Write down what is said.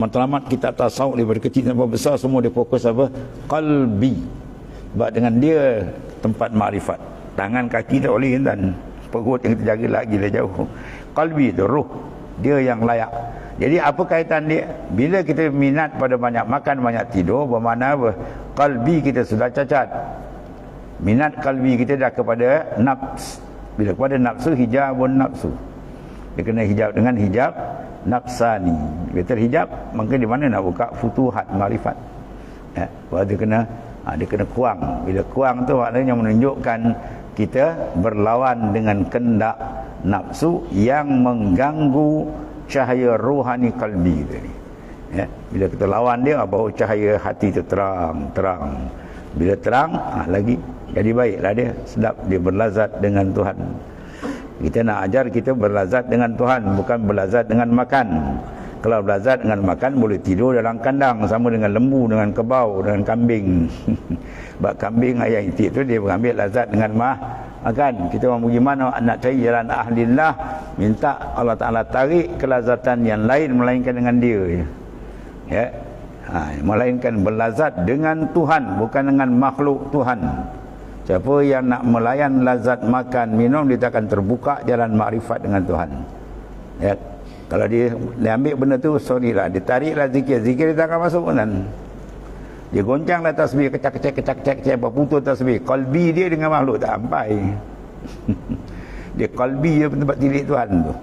Matlamat kita tasawuf daripada kecil sampai besar semua dia fokus apa? Qalbi. Sebab dengan dia tempat makrifat. Tangan kaki tak boleh dan perut yang terjaga lagi dah jauh. Qalbi itu ruh. Dia yang layak. Jadi apa kaitan dia? Bila kita minat pada banyak makan, banyak tidur, bermakna apa? Qalbi kita sudah cacat. Minat kalbi kita dah kepada nafs. Bila kepada nafsu, hijabun nafsu. Dia kena hijab dengan hijab nafsani bila terhijab maka di mana nak buka futuhat marifat. Ya sebab dia kena ha, dia kena kuang. Bila kuang tu maknanya menunjukkan kita berlawan dengan kendak nafsu yang mengganggu cahaya rohani kalbi tadi ya bila kita lawan dia bahawa cahaya hati itu terang terang. Bila terang ha, lagi jadi baiklah dia. Sedap dia berlazat dengan Tuhan. Kita nak ajar kita berlazat dengan Tuhan bukan berlazat dengan makan. Kalau berlazat dengan makan boleh tidur dalam kandang sama dengan lembu dengan kebau dengan kambing. Sebab kambing ayam itik tu dia mengambil lazat dengan mah makan. Kita orang pergi mana nak cari jalan ahlillah minta Allah Taala tarik kelazatan yang lain melainkan dengan dia. Ya. Ha, melainkan berlazat dengan Tuhan bukan dengan makhluk Tuhan. Siapa yang nak melayan lazat makan minum dia akan terbuka jalan makrifat dengan Tuhan. Ya. Kalau dia, dia ambil benda tu sorry lah dia tariklah zikir zikir dia tak akan masuk kan. Dia goncanglah tasbih kecak-kecak kecak-kecak kecak berputus tasbih. Kalbi dia dengan makhluk tak sampai. dia kalbi dia tempat tilik Tuhan tu.